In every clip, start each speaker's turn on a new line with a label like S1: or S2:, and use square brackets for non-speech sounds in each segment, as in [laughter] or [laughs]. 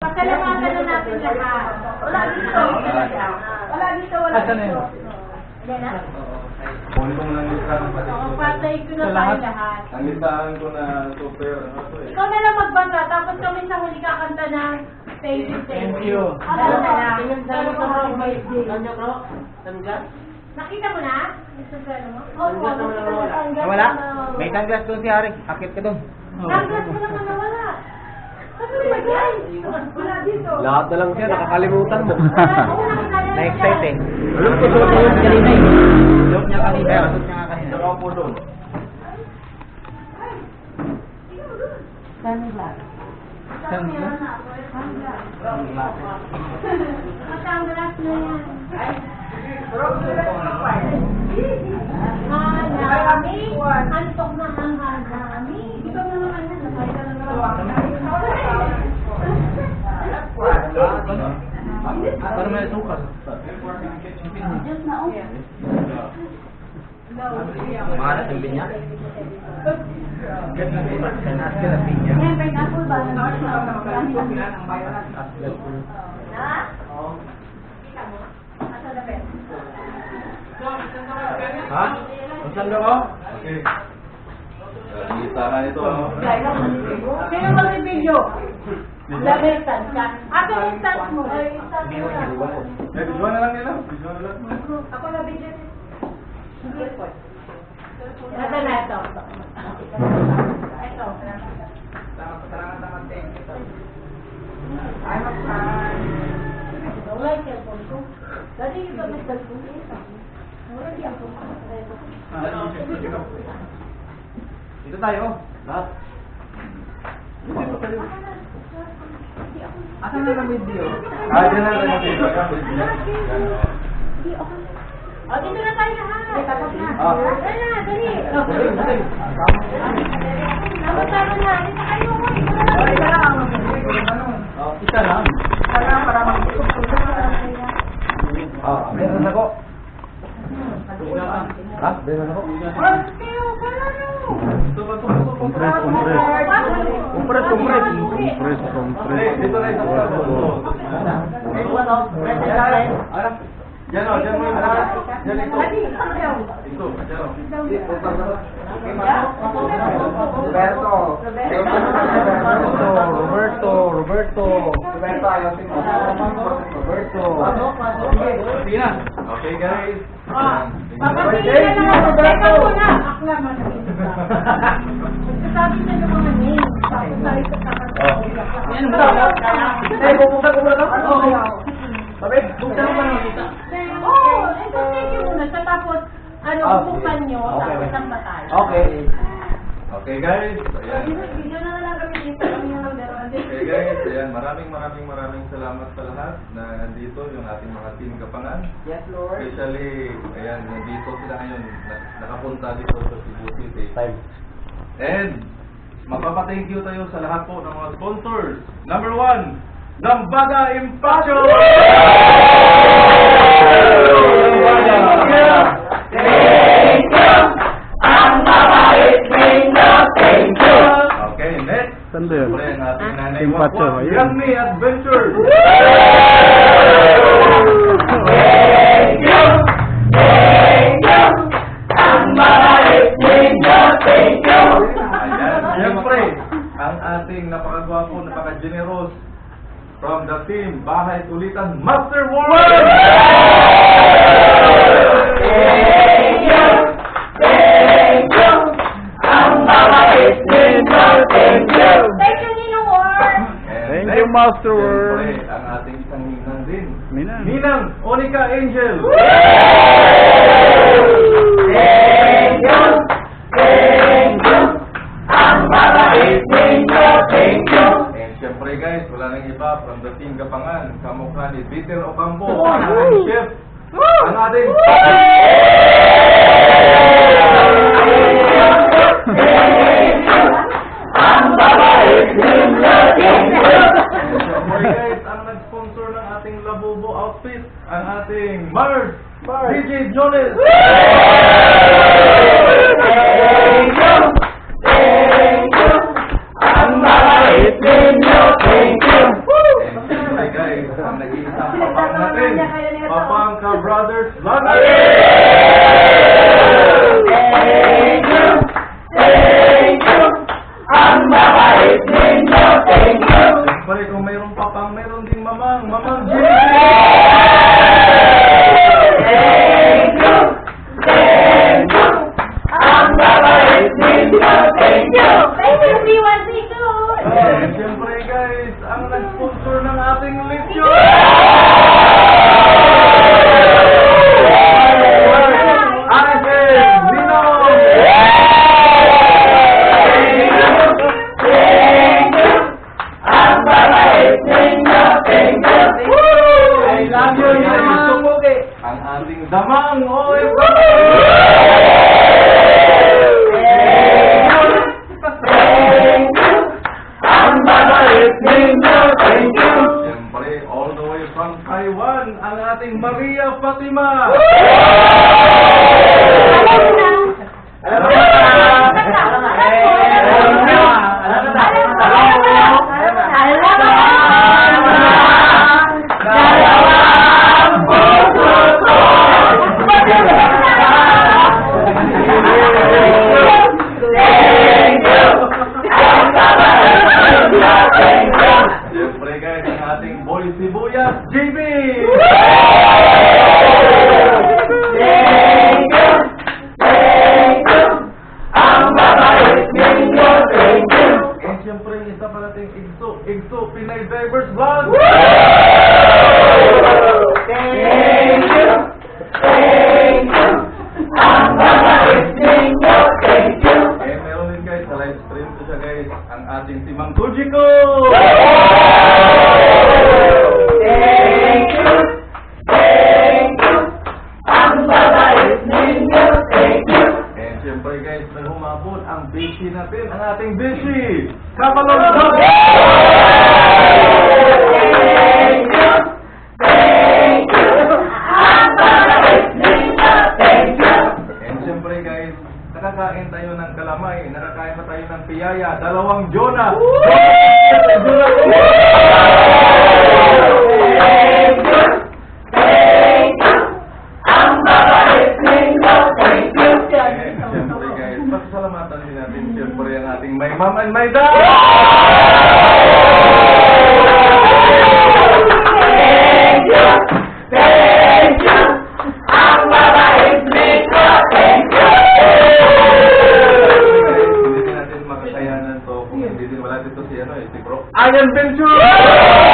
S1: Pasalamatan na natin lahat. Wala dito. Wala dito, wala
S2: Asan na
S1: dito.
S2: yun?
S1: Yan na.
S3: Kunin ko mo ng listahan
S1: Oo,
S3: pati.
S1: patay ko na tayo
S2: lahat?
S3: Ang listahan ko na super, ano to eh.
S1: Ikaw na lang magbasa, tapos kami sa huli kakanta ng Thank you, Thank. Ano na lang? Pero kung may.
S4: Kanya bro, tanggas.
S1: Nakita mo na? Ano? Oo,
S4: Tanggas naman
S1: na nawala.
S2: May tanggas doon si Hari. Akit ka doon.
S1: Tanggas mo naman nawala. Sabi mo yan? Wala dito.
S4: Lahat na lang siya, nakakalimutan mo. [laughs]
S2: Na-excite eh. Alam ko suot niya kanina eh. Suot niya kanina. Suot niya kanina.
S3: Saka po doon.
S2: Saan yun?
S1: Matanggalas na yan. Hanami. Antok na ang hanami. Ikaw na naman yan. Nakaya ka na
S2: Para may sukal. Mahalat ng binya. Ka.
S1: Yan, pineapple ba? Ha? Kita mo? Asa na pen?
S2: Ha? Saan daw ako?
S3: Okay. Ang listahan ito. ano?
S1: Sino mag-video? Stand ka. Ako stand mo. Ay, stand mo lang.
S3: Eh, visual na lang nila. Visual na lang.
S1: Ako na video. Ito na ito. Ito. Wala yung cellphone ko. Dati yung ba may cellphone ko? Wala yung cellphone ko.
S2: Dito tayo. Lahat. Asan na ng video?
S3: Ah, dyan na lang dito.
S1: O, dito na tayo lahat. Tapos na.
S3: Ah.
S1: Dali na, dali. Tayo na. Dito kayo. Na lang.
S2: Oh, isa lang. Ah, meron ako. Ha? Meron ako.
S1: Kayo,
S3: Un
S2: 3,
S3: Diyan o, diyan mo yung lahat.
S1: Diyan ito.
S3: Ito, diyan o.
S2: Roberto. Roberto. Roberto. Roberto, ayosin mo. Roberto. Sige, sige na.
S3: Okay, guys.
S1: Ah, Papatingin na lang ako. Teka muna. Akla man. Sabi na yung mga name. Tapos sa oh. ito.
S2: Yan ba? Ay, pupunta ko ba lang?
S1: Oo. Nyo,
S2: Okay.
S1: tapos ang batay.
S2: Okay.
S3: Okay guys. Ayan.
S1: Video na lang kami dito.
S3: Okay guys, ayan, maraming maraming maraming salamat sa lahat na nandito, yung ating mga team Kapangan.
S2: Yes, Lord.
S3: Especially, ayan, nandito sila ngayon, na- nakapunta dito sa Cebu City. And, magpapa-thank you tayo sa lahat po ng mga sponsors. Number one, Lambaga Impacho! Next.
S5: Saan ba yun?
S3: Siyempre, ang ating nanay
S5: Impacho,
S3: Wakwak,
S5: ayun.
S3: Young Me Adventures! Ayan, siyempre, ang ating napakagwapo, napaka-generous from the team Bahay Kulitan Master World!
S5: Master World.
S3: Siyempre, ang ating isang ninang din.
S5: Minang.
S3: Ninang Onika Angel! And siyempre guys, wala nang iba from the team Gapangan, kamukha ni Peter Ocampo, ang ating chef, ang ating Papanka Brothers, love you. ang ating damang OFW!
S2: Ang babait ninyo, thank you!
S3: Siyempre, all the way Taiwan, ang ating Maria Fatima! Woo! Pinay Divers Vlog!
S2: Thank you! Thank you! Ang mga ninyo, thank you!
S3: Kaya sa guys, ang ating si Mang Kujiko!
S2: Thank ninyo, thank you!
S3: And guys, may humabot ang busy natin, ang ating busy! Kapalong biyaya, dalawang Jonah. I am Ventura!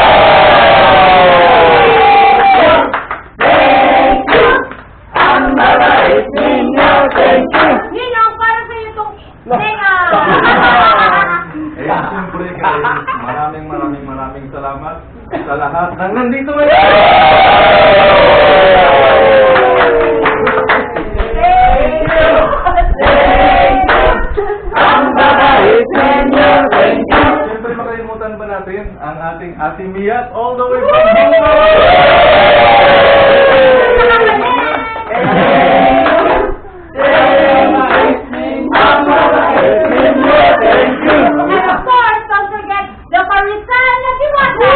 S3: yes all the way from
S2: Thank you.
S1: And of course, don't forget the Parisana Diwata.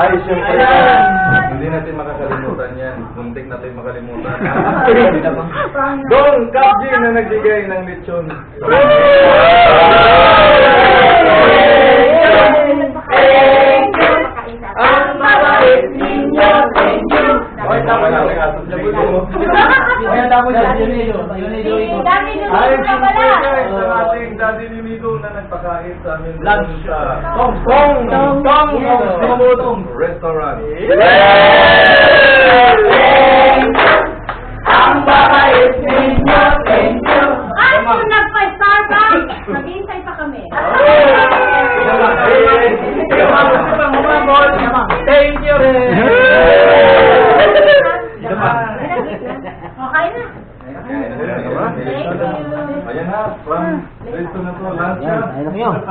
S3: Ay, guys, hindi natin makakalimutan yan. Muntik natin makalimutan. Dong Kapji na nagbigay ng lechon.
S4: Ayan, tapos yun, yun na yun. Yun na
S1: Si
S4: yun.
S1: Dami ka
S3: syempre
S1: pala.
S3: ang ating daddy ni Mido na nagpakain sa amin
S4: Lunch.
S3: sa
S4: Tong,
S3: Tong
S4: tong,
S3: Tong
S4: tong,
S3: Tong Tong Restaurant.
S2: Ang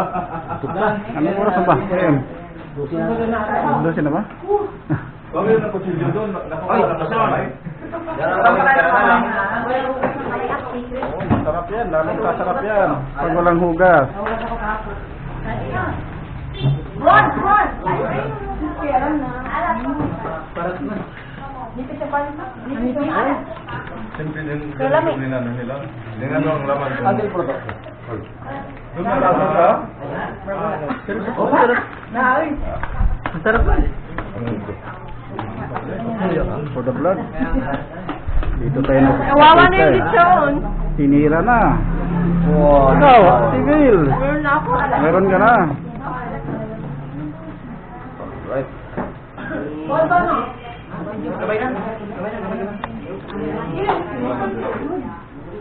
S1: na
S4: kayo.
S5: Anong oras na ba? Ayun. Doon na ba?
S3: Okay na kutsilyo doon. Naku,
S4: Ay,
S3: na
S4: kasama.
S5: Masarap yan. Lalong kasarap yan. Pag walang hugas.
S1: Ron, Ron. Kaya alam na. Alam mo. Dito sa pan. Dito sa pan.
S3: Siyempre din,
S1: Lalami.
S3: din ano nila. Yung ano ang laman.
S4: Ano yung product?
S3: Doon na lasa ka?
S4: Oh, sarap. Ang sarap ba?
S5: For the vlog. Dito tayo na.
S1: Kawawa na yung lechon.
S5: Sinira na. Wow. Ikaw, civil.
S1: Meron na ako.
S5: Meron ka na.
S4: Right.
S1: Bon, bon, no?
S4: Sabay na. Sabay na, sabay na.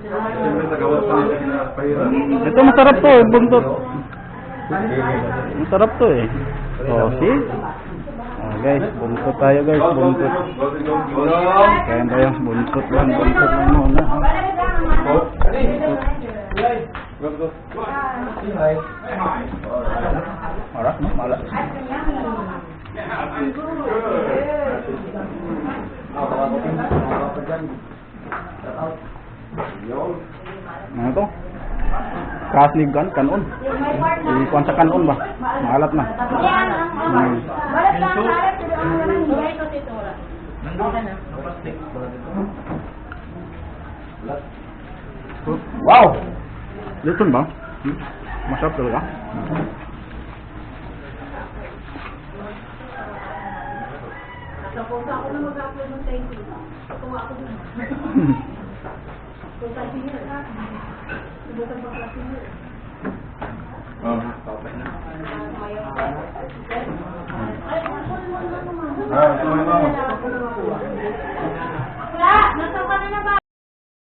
S3: Siyempre nagawa pa nila na pahirap.
S5: Ito masarap to. Buntot. Masarap to eh. Oh, see? Oh, guys, buntot tayo guys. Buntot. Kaya tayo. Buntot lang. Buntot lang muna. Maras no? Malas. Ano to? Kaslig kan kanon. Ikuan sa kanon ba? Maalat na. Hmm. Wow! Lechon ba? Hmm? Masarap talaga.
S1: Tapos ako na mag-upload ng you. Kung ako na. [laughs] Bukan Oh. Ah, tuloy mo. Wala, nasa ka
S3: na na ba?